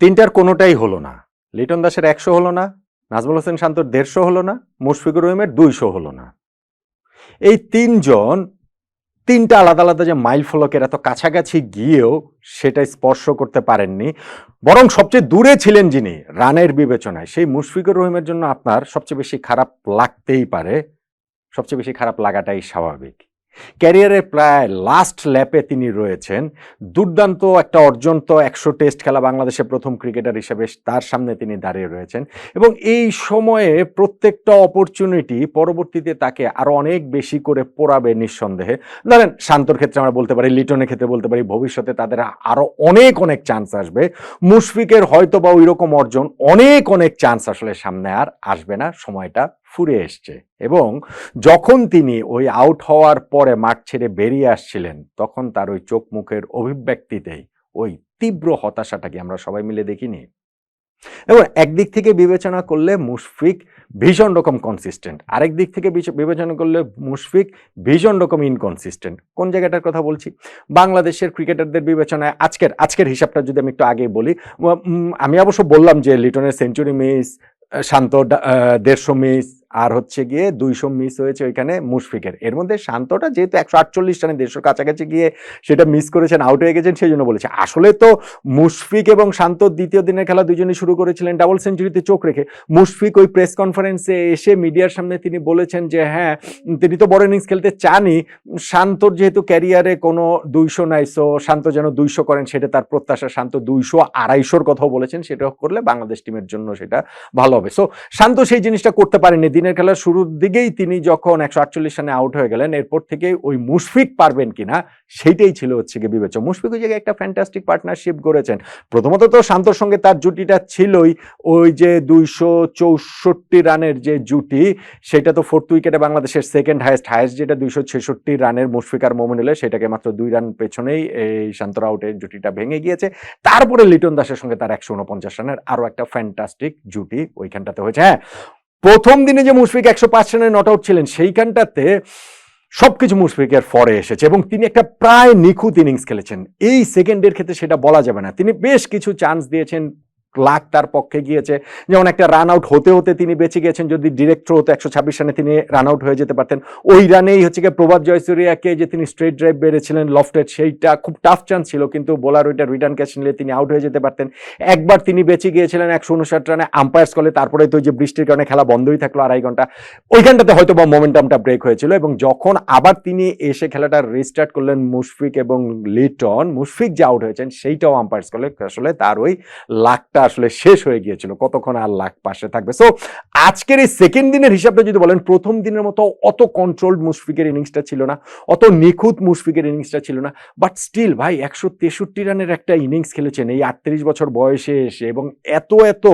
তিনটার কোনোটাই হলো না। লিটন দাসের একশো হলো না, নাজমুল হোসেন শান্তর দেড়শো হলো না, মুশফিকুর রহিমের দুইশো হলো না। এই তিনজন, তিনটা আলাদা আলাদা যে মাইল ফলকের এত কাছাকাছি গিয়েও সেটা স্পর্শ করতে পারেননি। বরং সবচেয়ে দূরে ছিলেন যিনি, রানের বিবেচনায়। সেই মুশফিকুর রহিমের জন্য আপনার সবচেয়ে বেশি খারাপ লাগতেই পারে, সবচেয়ে বেশি খারাপ লাগাটাই স্বাভাবিক। ক্যারিয়ারের প্রায় লাস্ট ল্যাপে তিনি রয়েছেন। দুর্দান্ত একটা অর্জন তো একশো টেস্ট খেলা বাংলাদেশের প্রথম ক্রিকেটার হিসেবে তার সামনে তিনি দাঁড়িয়ে রয়েছেন এবং এই সময়ে প্রত্যেকটা অপরচুনিটি পরবর্তীতে তাকে আরও অনেক বেশি করে পোড়াবে নিঃসন্দেহে। ধরেন, শান্তর ক্ষেত্রে আমরা বলতে পারি, লিটনের ক্ষেত্রে বলতে পারি, ভবিষ্যতে তাদের আরও অনেক অনেক চান্স আসবে। মুশফিকের হয়তো বা ওই রকম অর্জন অনেক অনেক চান্স আসলে সামনে আর আসবে না সময়টা। ফুরে এসছে এবং যখন তিনি ওই আউট হওয়ার পরে মাঠ ছেড়ে বেরিয়ে আসছিলেন, তখন তার ওই চোখ মুখের অভিব্যক্তিতেই ওই তীব্র হতাশাটাকে আমরা সবাই মিলে দেখিনি। এবং একদিক থেকে বিবেচনা করলে মুশফিক ভীষণ রকম কনসিস্টেন্ট আরেক দিক থেকে বিচ- বিবেচনা করলে মুশফিক ভীষণ রকম ইনকনসিস্টেন্ট কোন জায়গাটার কথা বলছি? বাংলাদেশের ক্রিকেটারদের বিবেচনায় আজকের আজকের হিসাবটা যদি আমি একটু আগে বলি আমি অবশ্য বললাম যে লিটনের সেঞ্চুরি মিস শান্ত দেড়শো মিস আর হচ্ছে গিয়ে দুইশো মিস হয়েছে ওইখানে মুশফিকের। এর মধ্যে শান্তটা যেহেতু একশো আটচল্লিশ রানে দেড়শোর কাছাকাছি গিয়ে সেটা মিস করেছেন আউট হয়ে গেছেন, সেই জন্য বলেছে। আসলে তো মুশফিক এবং শান্ত দ্বিতীয় দিনের খেলা দুজনেই শুরু করেছিলেন ডাবল সেঞ্চুরিতে চোখ রেখে। মুশফিক ওই প্রেস কনফারেন্সে এসে মিডিয়ার সামনে তিনি বলেছেন যে হ্যাঁ তিনি তো বড় ইনিংস খেলতে চানই। শান্তর যেহেতু ক্যারিয়ারে কোনো দুইশো নাই সো শান্ত যেন দুইশো করেন, সেটা তার প্রত্যাশা। শান্ত দুইশো আড়াইশোর কথাও বলেছেন, সেটা করলে বাংলাদেশ টিমের জন্য সেটা ভালো হবে। সো শান্ত সেই জিনিসটা করতে পারেনি দিনের খেলার শুরুর দিকেই তিনি যখন একশো আটচল্লিশ রানে আউট হয়ে গেলেন, এরপর থেকে ওই মুশফিক পারবেন কিনা সেইটাই ছিল হচ্ছে গিয়ে বিবেচনা। মুশফিক ওই জায়গায় একটা ফ্যান্টাস্টিক পার্টনারশিপ গড়েছেন। প্রথমত তো শান্তর সঙ্গে তার জুটিটা ছিলই, ওই যে দুইশো চৌষট্টি রানের যে জুটি, সেটা তো ফোর্থ উইকেটে বাংলাদেশের সেকেন্ড হায়েস্ট হায়েস্ট যেটা দুইশো ছেষট্টি রানের মুশফিক আর মোমিনুলের সেটাকে মাত্র দুই রান পেছনেই এই শান্তর আউটের জুটিটা ভেঙে গিয়েছে। তারপরে লিটন দাসের সঙ্গে তার একশো উনপঞ্চাশ রানের আরও একটা ফ্যান্টাস্টিক জুটি ওইখানটাতে হয়েছে। হ্যাঁ প্রথম দিনে যে মুশফিক একশো পাঁচ রানে নট আউট ছিলেন, সেইখানটাতে সবকিছু মুশফিকের ফরে এসেছে এবং তিনি একটা প্রায় নিখুঁত ইনিংস খেলেছেন। এই সেকেন্ডের ক্ষেত্রে সেটা বলা যাবে না। তিনি বেশ কিছু চান্স দিয়েছেন লাখ তার পক্ষে গিয়েছে। যেমন একটা রান আউট হতে হতে তিনি বেঁচে গেছেন যদি ডিরেক্ট হতো একশো ছাব্বিশ রানে তিনি রান আউট হয়ে যেতে পারতেন। ওই রানেই হচ্ছে গিয়ে প্রভাত জয়সুরিয়াকে যে তিনি স্ট্রেট ড্রাইভ বেড়েছিলেন লফটেড সেইটা খুব টাফ চান্স ছিল, কিন্তু বোলার ওইটা রিটার্ন ক্যাচ নিলে তিনি আউট হয়ে যেতে পারতেন। একবার তিনি বেঁচে গিয়েছিলেন একশো উনষাট রানে আম্পায়ার্স কলে তারপরে তো যে বৃষ্টির কারণে খেলা বন্ধই থাকল আড়াই ঘণ্টা। ওইখানটাতে হয়তো বা মোমেন্টামটা ব্রেক হয়েছিল এবং যখন আবার তিনি এসে খেলাটা রিস্টার্ট করলেন মুশফিক এবং লিটন, মুশফিক যে আউট হয়েছেন, সেইটাও আম্পায়ার্স কলে আসলে তার ওই লাখটা আসলে শেষ হয়ে গিয়েছিল, কতক্ষণ আর লাখ পাশে থাকবে। সো আজকের এই সেকেন্ড দিনের হিসাবটা যদি বলেন, প্রথম দিনের মতো অত কন্ট্রোলড মুশফিকের ইনিংসটা ছিল না, অত নিখুঁত মুশফিকের ইনিংসটা ছিল না বাট স্টিল ভাই, একশো তেষট্টি রানের একটা ইনিংস খেলেছেন এই আটত্রিশ বছর বয়সে এসে এবং এত এত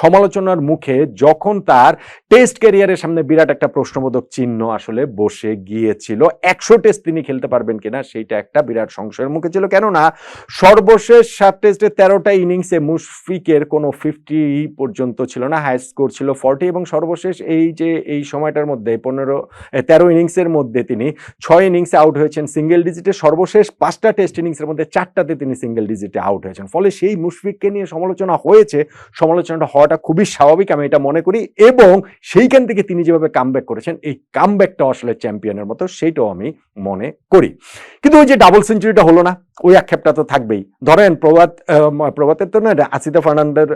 সমালোচনার মুখে যখন তার টেস্ট ক্যারিয়ারের সামনে বিরাট একটা প্রশ্নবোধক চিহ্ন আসলে বসে গিয়েছিল, একশো টেস্ট তিনি খেলতে পারবেন কিনা সেইটা একটা বিরাট সংশয়ের মুখে ছিল। কেননা সর্বশেষ সাত টেস্টে তেরোটা ইনিংসে মুশফিকের কোনো ফিফটি পর্যন্ত ছিল না হাই স্কোর ছিল ফর্টি এবং সর্বশেষ এই যে, এই সময়টার মধ্যে পনেরো তেরো ইনিংসের মধ্যে তিনি ছয় ইনিংসে আউট হয়েছেন সিঙ্গেল ডিজিটে সর্বশেষ পাঁচটা টেস্ট ইনিংসের মধ্যে চারটাতে তিনি সিঙ্গেল ডিজিটে আউট হয়েছেন। ফলে সেই মুশফিককে নিয়ে সমালোচনা হয়েছে। সমালোচনাটা হওয়াটা খুবই স্বাভাবিক আমি এটা মনে করি এবং সেইখান থেকে তিনি যেভাবে কামব্যাক করেছেন, এই কামব্যাকটা আসলে চ্যাম্পিয়নের মতো, সেইটাও আমি মনে করি। কিন্তু ওই যে ডাবল সেঞ্চুরিটা হলো না। ওই আক্ষেপটা তো থাকবেই। ধরেন প্রভাত প্রভাতের তো না আসিতা ফার্নান্ডের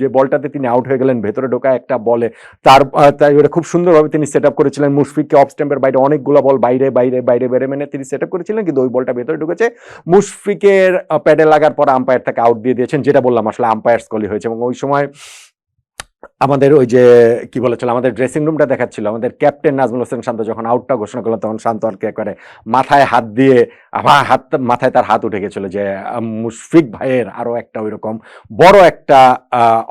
যে বলটাতে তিনি আউট হয়ে গেলেন, ভেতরে ঢোকা একটা বলে। তার তাই ওটা খুব সুন্দরভাবে তিনি সেট আপ করেছিলেন, মুশফিককে অফ স্ট্যাম্পের বাইরে অনেকগুলো বল বাইরে বাইরে বাইরে বেড়ে মেনে তিনি সেট আপ করেছিলেন, কিন্তু ওই বলটা ভেতরে ঢুকেছে। মুশফিকের প্যাডে লাগার পর আম্পায়ার তাকে আউট দিয়ে দিয়েছেন, যেটা বললাম, আসলে আম্পায়ার্স কলি হয়েছে। এবং ওই সময় আমাদের ওই যে, কি বলেছিল, আমাদের ড্রেসিং রুমটা দেখাচ্ছিল। আমাদের ক্যাপ্টেন নাজমুল হোসেন শান্ত যখন আউটটা ঘোষণা করল, তখন শান্ত আর কি একবারে মাথায় হাত দিয়ে আবার হাত, মাথায় তার হাত উঠে গেছিল যে মুশফিক ভাইয়ের আরও একটা ওই রকম বড় একটা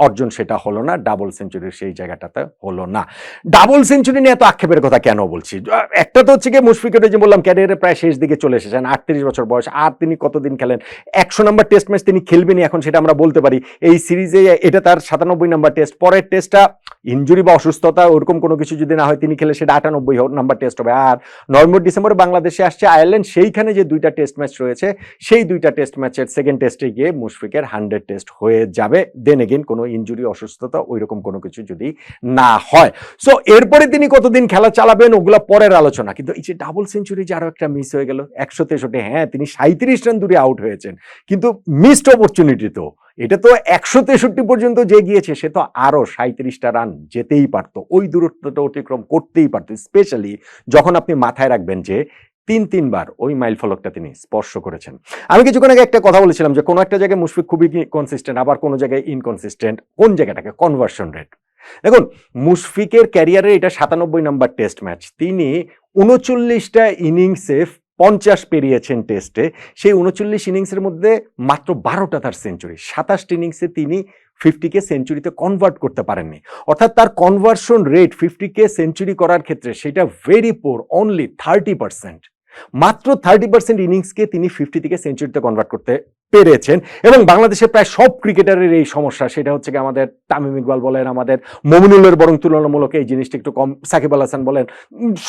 অর্জন সেটা হলো না ডাবল সেঞ্চুরির সেই জায়গাটাতে হলো না। ডাবল সেঞ্চুরি নিয়ে এত আক্ষেপের কথা কেন বলছি? একটা তো হচ্ছে গিয়ে মুশফিকের যে বললাম ক্যারিয়ারের প্রায় শেষ দিকে চলে এসেছেন, আটত্রিশ বছর বয়স, আর তিনি কতদিন খেলেন? একশো নম্বর টেস্ট ম্যাচ তিনি খেলবেনই এখন, সেটা আমরা বলতে পারি। এই সিরিজে এটা তার সাতানব্বই নম্বর টেস্ট পরের টেস্টটা ইনজুরি বা অসুস্থতা ওরকম কোনো কিছু যদি না হয়, তিনি খেলে সেটা আটানব্বই নাম্বার টেস্ট হবে। আর নভেম্বর, ডিসেম্বরে বাংলাদেশে আসছে আয়ারল্যান্ড সেইখানে যে দুইটা টেস্ট ম্যাচ রয়েছে, সেই দুইটা টেস্ট ম্যাচের সেকেন্ড টেস্টে গিয়ে মুশফিকের হান্ড্রেড টেস্ট হয়ে যাবে। দেন এগেন কোনো ইঞ্জুরি অসুস্থতা, ওইরকম কোনো কিছু যদি না হয়। সো এরপরে তিনি কতদিন খেলা চালাবেন, ওগুলো পরের আলোচনা। কিন্তু এই যে ডাবল সেঞ্চুরি যে আরও একটা মিস হয়ে গেল, একশো তেষট্টি হ্যাঁ তিনি সাঁত্রিশ রান দূরে আউট হয়েছেন। কিন্তু মিসড অপরচুনিটি তো। এটা তো একশো তেষট্টি পর্যন্ত যে গিয়েছে, সে তো আরও সাঁত্রিশটা রান যেতেই পারতো। ওই দূরত্বটা অতিক্রম করতেই পারতো, স্পেশালি যখন আপনি মাথায় রাখবেন যে তিন, তিনবার ওই মাইল ফলকটা তিনি স্পর্শ করেছেন। আমি কিছুক্ষণ আগে একটা কথা বলেছিলাম যে কোনো একটা জায়গায় মুশফিক খুবই কনসিস্টেন্ট আবার কোনো জায়গায় ইনকনসিস্টেন্ট কোন জায়গাটাকে? কনভার্সন রেট দেখুন, মুশফিকের ক্যারিয়ারে এটা সাতানব্বই নাম্বার টেস্ট ম্যাচ তিনি উনচল্লিশটা ইনিংসে পঞ্চাশ পেরিয়েছেন টেস্টে। সেই উনচল্লিশ ইনিংসের মধ্যে মাত্র বারোটা তার সেঞ্চুরি। সাতাশ ইনিংসে তিনি ফিফটিকে সেঞ্চুরিতে কনভার্ট করতে পারেননি। অর্থাৎ তার কনভার্সন রেট ফিফটিকে সেঞ্চুরি করার ক্ষেত্রে সেটা very poor only thirty percent মাত্র থার্টি পার্সেন্ট ইনিংসকে তিনি ফিফটি থেকে সেঞ্চুরিতে কনভার্ট করতে পেরেছেন। এবং বাংলাদেশের প্রায় সব ক্রিকেটারের এই সমস্যা, সেটা হচ্ছে কি আমাদের তামিম ইকবাল বলেন, আমাদের মমিনুলের বরং তুলনামূলক এই জিনিসটা একটু কম, সাকিব আল হাসান বলেন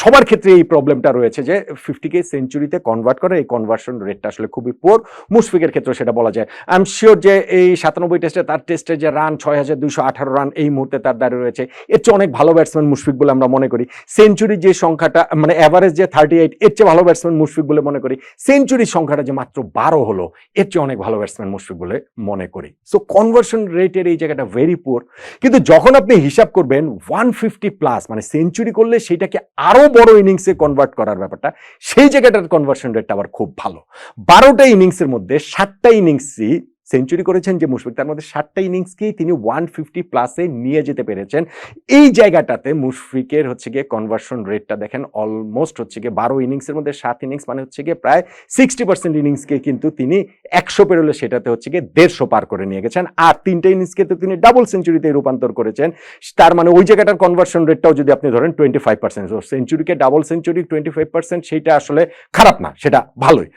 সবার ক্ষেত্রে এই প্রবলেমটা রয়েছে যে ফিফটিকে সেঞ্চুরিতে কনভার্ট করে, এই কনভার্সন রেটটা আসলে খুবই পোর মুশফিকের ক্ষেত্রে সেটা বলা যায়। আই এম শিওর যে এই সাতানব্বই টেস্টে তার টেস্টে যে রান ছয় হাজার দুইশো আঠারো রান এই মুহূর্তে তার দাঁড়িয়ে রয়েছে। এর চেয়ে অনেক ভালো ব্যাটসম্যান মুশফিক বলে আমরা মনে করি। সেঞ্চুরি যে সংখ্যাটা মানে অ্যাভারেজ যে থার্টি এইট এর চেয়ে ভালো ব্যাটসম্যান মুশফিক বলে মনে করি। সেঞ্চুরির সংখ্যাটা যে মাত্র বারো হলো, এর চেয়ে অনেক ভালো ব্যাটসম্যান মুশফিক বলে মনে করি। সো কনভার্সন রেটের এই জায়গাটা ভেরি পুয়ার কিন্তু যখন আপনি হিসাব করবেন ওয়ান ফিফটি প্লাস মানে সেঞ্চুরি করলে সেটাকে আরও বড় ইনিংসে কনভার্ট করার ব্যাপারটা, সেই জায়গাটার কনভার্সন রেটটা আবার খুব ভালো। বারোটা ইনিংসের মধ্যে সাতটা ইনিংসই সেঞ্চুরি করেছেন যে মুশফিক, তার মধ্যে সাতটা ইনিংসকেই তিনি ওয়ান ফিফটি প্লাসে নিয়ে যেতে পেরেছেন। এই জায়গাটাতে মুশফিকের হচ্ছে গিয়ে কনভার্সন রেটটা দেখেন অলমোস্ট হচ্ছে গিয়ে বারো ইনিংসের মধ্যে সাত ইনিংস মানে হচ্ছে গিয়ে প্রায় সিক্সটি পার্সেন্ট ইনিংসকে কিন্তু তিনি একশো পেরোলে সেটাতে হচ্ছে গিয়ে দেড়শো পার করে নিয়ে গেছেন। আর তিনটে ইনিংসকে তো তিনি ডাবল সেঞ্চুরিতে রূপান্তর করেছেন। তার মানে ওই জায়গাটার কনভার্সন রেটটাও যদি আপনি ধরেন twenty five percent সেঞ্চুরিকে double century twenty five percent সেইটা আসলে খারাপ না, সেটা ভালোই।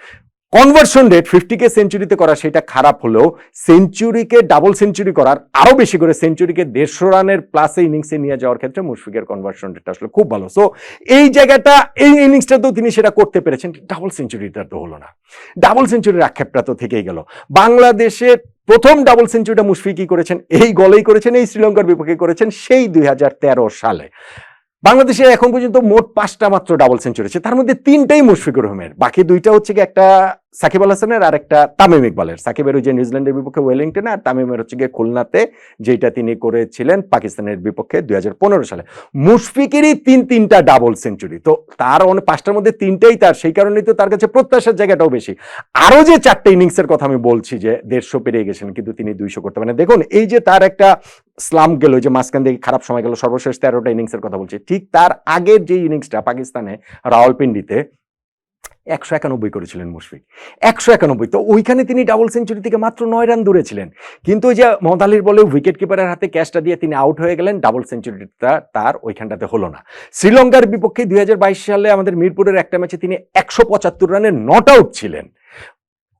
কনভার্সন রেট ফিফটিকে সেঞ্চুরিতে করা সেটা খারাপ হলেও সেঞ্চুরিকে ডাবল সেঞ্চুরি করার আরও বেশি করে সেঞ্চুরিকে দেড়শো রানের প্লাসে ইনিংসে নিয়ে যাওয়ার ক্ষেত্রে মুশফিকের কনভার্সন রেটটা আসলে খুব ভালো। সো এই জায়গাটা, এই ইনিংসটাতেও তিনি সেটা করতে পেরেছেন ডাবল সেঞ্চুরিটা তো হলো না। ডাবল সেঞ্চুরির আক্ষেপটা তো থেকেই গেল। বাংলাদেশে প্রথম ডাবল সেঞ্চুরিটা মুশফিকই করেছেন, এই গলেই করেছেন, এই শ্রীলঙ্কার বিপক্ষে করেছেন সেই দুই হাজার তেরো সালে। বাংলাদেশে এখন পর্যন্ত মোট পাঁচটা মাত্র ডাবল সেঞ্চুরি আছে তার মধ্যে তিনটাই মুশফিকুর রহমের বাকি দুইটা হচ্ছে কি একটা সাকিব আল হাসানের আর একটা তামিম ইকবালের। সাকিবের ওই যে নিউজিল্যান্ডের বিপক্ষে ওয়েলিংটনে আর তামিমের হচ্ছে গিয়ে খুলনাতে যেটা তিনি করেছিলেন পাকিস্তানের বিপক্ষে দুই হাজার পনেরো সালে। মুশফিকেরই তিন তিনটা ডাবল সেঞ্চুরি তো তার অনেক পাঁচটার মধ্যে তিনটাই তার। সেই কারণেই তো তার কাছে প্রত্যাশার জায়গাটাও বেশি। আরও যে চারটে ইনিংসের কথা আমি বলছি যে দেড়শো পেরিয়ে গেছেন, কিন্তু তিনি দুইশো করতে পারেন। দেখুন, এই যে তার একটা স্লাম গেল যে মাঝখান থেকে খারাপ সময় গেল, সর্বশেষ তেরোটা ইনিংসের কথা বলছি। ঠিক তার আগের যে ইনিংসটা পাকিস্তানে রাওয়ালপিন্ডিতে, একশো একানব্বই করেছিলেন মুশফিক। একশো একানব্বই। তো ওইখানে তিনি ডাবল সেঞ্চুরি থেকে মাত্র নয় রান দূরে ছিলেন। কিন্তু ওই যে মোহাম্মদ আলীর বলে উইকেট কিপারের হাতে ক্যাচটা দিয়ে তিনি আউট হয়ে গেলেন ডাবল সেঞ্চুরিটা তার ওইখানটাতে হলো না। শ্রীলঙ্কার বিপক্ষে দুই হাজার বাইশ সালে আমাদের মিরপুরের একটা ম্যাচে তিনি একশো পঁচাত্তর রানে নট আউট ছিলেন।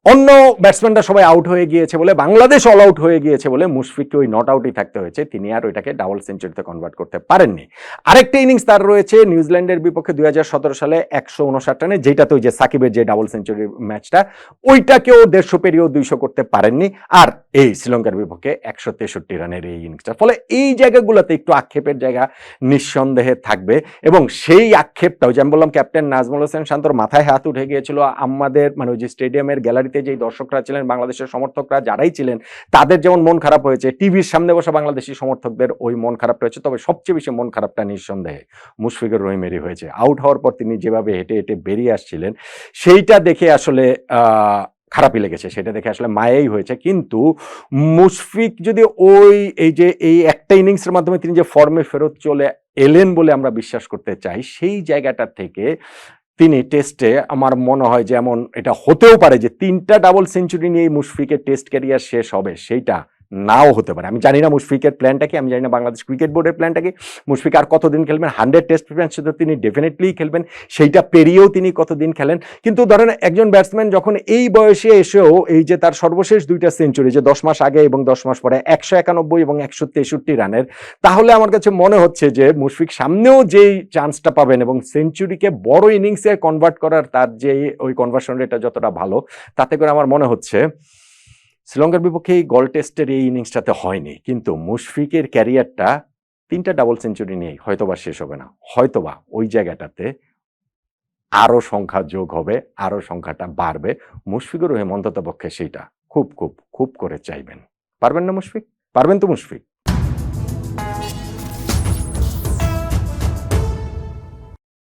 অন্য ব্যাটসম্যানরা সবাই আউট হয়ে গিয়েছে বলে, বাংলাদেশ অল আউট হয়ে গিয়েছে বলে মুশফিককে ওই নট আউটই থাকতে হয়েছে। তিনি আর ওইটাকে ডাবল সেঞ্চুরিতে কনভার্ট করতে পারেননি। আরেকটা ইনিংস তার রয়েছে নিউজিল্যান্ডের বিপক্ষে দুই হাজার সতেরো সালে একশো উনষাট রানে যেটা তো ওই যে সাকিবের যে ডাবল সেঞ্চুরি ম্যাচটা ওইটাকেও দেড়শো পেরিয়েও দুইশো করতে পারেননি। আর এই শ্রীলঙ্কার বিপক্ষে একশো তেষট্টি রানের এই ইনিংসটা ফলে এই জায়গাগুলোতে একটু আক্ষেপের জায়গা নিঃসন্দেহে থাকবে। এবং সেই আক্ষেপটাও যেমন বললাম ক্যাপ্টেন নাজমুল হোসেন শান্তর মাথায় হাত উঠে গিয়েছিল আমাদের মানে ওই যে স্টেডিয়ামের গ্যালারিতে যেই দর্শকরা ছিলেন, বাংলাদেশের সমর্থকরা যারাই ছিলেন, তাদের যেমন মন খারাপ হয়েছে, টিভির সামনে বসা বাংলাদেশি সমর্থকদের ওই মন খারাপটা হয়েছে তবে সবচেয়ে বেশি মন খারাপটা নিঃসন্দেহে মুশফিকুর রহিমেরই হয়েছে। আউট হওয়ার পর তিনি যেভাবে হেঁটে হেঁটে বেরিয়ে আসছিলেন, সেইটা দেখে আসলে খারাপই লেগেছে। সেটা দেখে আসলে মায়াই হয়েছে। কিন্তু মুশফিক যদি ওই, এই যে, এই একটা ইনিংসের মাধ্যমে তিনি যে ফর্মে ফেরত চলে এলেন বলে আমরা বিশ্বাস করতে চাই, সেই জায়গাটা থেকে তিনি টেস্টে আমার মনে হয় যেমন এটা হতেও পারে যে তিনটা ডাবল সেঞ্চুরি নিয়ে মুশফিকের টেস্ট ক্যারিয়ার শেষ হবে, সেইটা। নাও হতে পারে। আমি জানি না মুশফিকের প্ল্যানটা কি, আমি জানি না বাংলাদেশ ক্রিকেট বোর্ডের প্ল্যানটা কি। মুশফিক আর কতদিন খেলবেন? হান্ড্রেড টেস্ট ম্যাচে তো তিনি ডেফিনেটলি খেলবেন। সেইটা পেরিয়েও তিনি কতদিন খেলেন? কিন্তু ধরেন একজন ব্যাটসম্যান যখন এই বয়সে এসেও এই যে তার সর্বশেষ দুইটা সেঞ্চুরি যে দশ মাস আগে এবং দশ মাস পরে একশো একানব্বই এবং একশো তেষট্টি রানের, তাহলে আমার কাছে মনে হচ্ছে যে মুশফিক সামনেও যেই চান্সটা পাবেন এবং সেঞ্চুরিকে বড় ইনিংসে কনভার্ট করার তার যে ওই কনভার্সন রেটটা যতটা ভালো, তাতে করে আমার মনে হচ্ছে শ্রীলঙ্কার বিপক্ষে এই গল টেস্টের এই ইনিংসটাতে হয়নি। কিন্তু মুশফিকের ক্যারিয়ারটা তিনটা ডাবল সেঞ্চুরি নিয়েই হয়তোবা শেষ হবে না। হয়তোবা ওই জায়গাটাতে আরও সংখ্যা যোগ হবে আরও সংখ্যাটা বাড়বে। মুশফিকুর রহিম অন্ততপক্ষে সেইটা খুব খুব খুব করে চাইবেন। পারবেন না মুশফিক? পারবেন তো মুশফিক?